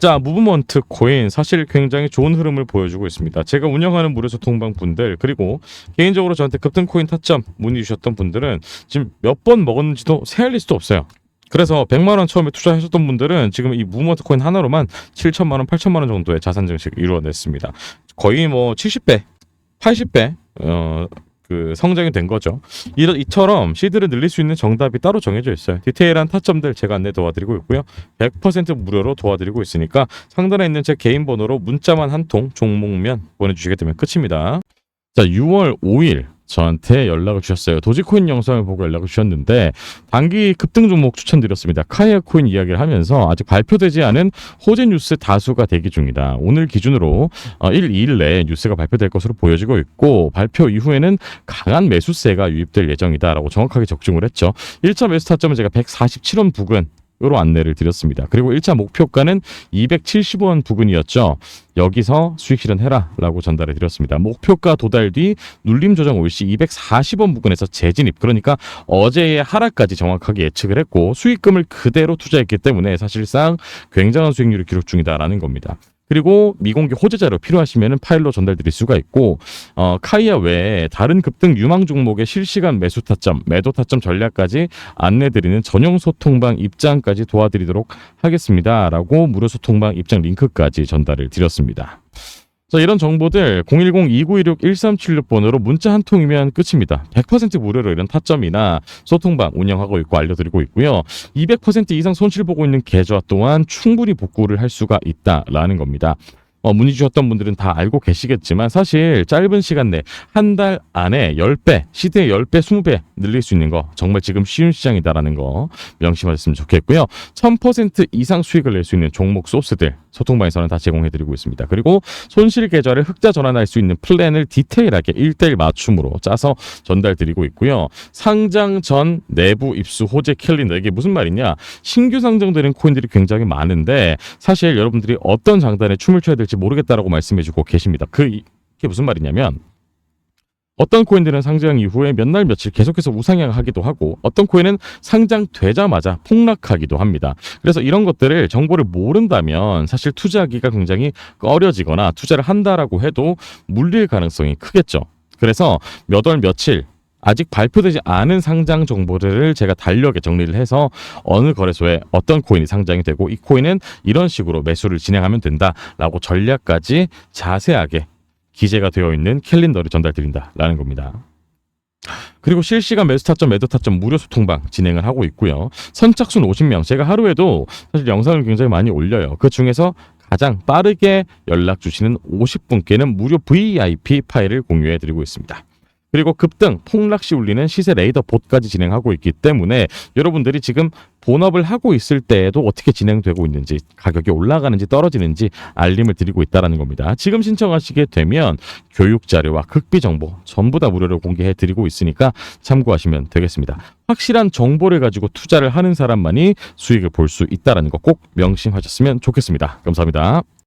자, 무브먼트 코인 사실 굉장히 좋은 흐름을 보여주고 있습니다. 제가 운영하는 무료 소통방 분들 그리고 개인적으로 저한테 급등 코인 타점 문의 주셨던 분들은 지금 몇 번 먹었는지도 세알 리스도 없어요. 그래서 100만 원 처음에 투자하셨던 분들은 지금 이 무브먼트 코인 하나로만 7천만 원, 8천만 원 정도의 자산 증식을 이루어냈습니다. 거의 뭐 70배, 80배 어, 그 성장이 된 거죠. 이, 이처럼 시드를 늘릴 수 있는 정답이 따로 정해져 있어요. 디테일한 타점들 제가 안내 도와드리고 있고요. 100% 무료로 도와드리고 있으니까 상단에 있는 제 개인 번호로 문자만 한 통 종목면 보내주시게 되면 끝입니다. 자, 6월 5일 저한테 연락을 주셨어요. 도지코인 영상을 보고 연락을 주셨는데 단기 급등 종목 추천드렸습니다. 카이아 코인 이야기를 하면서 아직 발표되지 않은 호재 뉴스 다수가 대기 중이다. 오늘 기준으로 어, 1, 2일 내에 뉴스가 발표될 것으로 보여지고 있고 발표 이후에는 강한 매수세가 유입될 예정이다라고 정확하게 적중을 했죠. 1차 매수 타점은 제가 147원 부근 으로 안내를 드렸습니다. 그리고 1차 목표가는 270원 부근이었죠. 여기서 수익 실현해라 라고 전달해 드렸습니다. 목표가 도달 뒤 눌림 조정 올시 240원 부근에서 재진입. 그러니까 어제의 하락까지 정확하게 예측을 했고 수익금을 그대로 투자했기 때문에 사실상 굉장한 수익률을 기록 중이다라는 겁니다. 그리고 미공개 호재 자료 필요하시면 파일로 전달드릴 수가 있고 어, 카이아 외에 다른 급등 유망 종목의 실시간 매수 타점, 매도 타점 전략까지 안내드리는 전용 소통방 입장까지 도와드리도록 하겠습니다라고 무료 소통방 입장 링크까지 전달을 드렸습니다. 자, 이런 정보들 010-2916-1376번으로 문자 한 통이면 끝입니다. 100% 무료로 이런 타점이나 소통방 운영하고 있고 알려드리고 있고요. 200% 이상 손실 보고 있는 계좌 또한 충분히 복구를 할 수가 있다라는 겁니다. 어, 문의 주셨던 분들은 다 알고 계시겠지만 사실 짧은 시간 내 한 달 안에 10배, 시대의 10배, 20배 늘릴 수 있는 거 정말 지금 쉬운 시장이다라는 거 명심하셨으면 좋겠고요. 1000% 이상 수익을 낼 수 있는 종목 소스들 소통방에서는 다 제공해드리고 있습니다. 그리고 손실 계좌를 흑자 전환할 수 있는 플랜을 디테일하게 1대1 맞춤으로 짜서 전달드리고 있고요. 상장 전 내부 입수 호재 캘린더 이게 무슨 말이냐? 신규 상장되는 코인들이 굉장히 많은데 사실 여러분들이 어떤 장단에 춤을 춰야 될지 모르겠다라고 말씀해주고 계십니다. 그 이- 이게 무슨 말이냐면 어떤 코인들은 상장 이후에 몇 날 며칠 계속해서 우상향하기도 하고 어떤 코인은 상장되자마자 폭락하기도 합니다. 그래서 이런 것들을 정보를 모른다면 사실 투자하기가 굉장히 꺼려지거나 투자를 한다라고 해도 물릴 가능성이 크겠죠. 그래서 몇 월 며칠 아직 발표되지 않은 상장 정보들을 제가 달력에 정리를 해서 어느 거래소에 어떤 코인이 상장이 되고 이 코인은 이런 식으로 매수를 진행하면 된다라고 전략까지 자세하게 기재가 되어 있는 캘린더를 전달드린다 라는 겁니다. 그리고 실시간 매수 타점, 매도 타점 무료 소통방 진행을 하고 있고요. 선착순 50명. 제가 하루에도 사실 영상을 굉장히 많이 올려요. 그 중에서 가장 빠르게 연락 주시는 50분께는 무료 VIP 파일을 공유해 드리고 있습니다. 그리고 급등, 폭락시 울리는 시세 레이더 봇까지 진행하고 있기 때문에 여러분들이 지금 본업을 하고 있을 때에도 어떻게 진행되고 있는지, 가격이 올라가는지 떨어지는지 알림을 드리고 있다는 겁니다. 지금 신청하시게 되면 교육 자료와 극비 정보 전부 다 무료로 공개해 드리고 있으니까 참고하시면 되겠습니다. 확실한 정보를 가지고 투자를 하는 사람만이 수익을 볼 수 있다는 거 꼭 명심하셨으면 좋겠습니다. 감사합니다.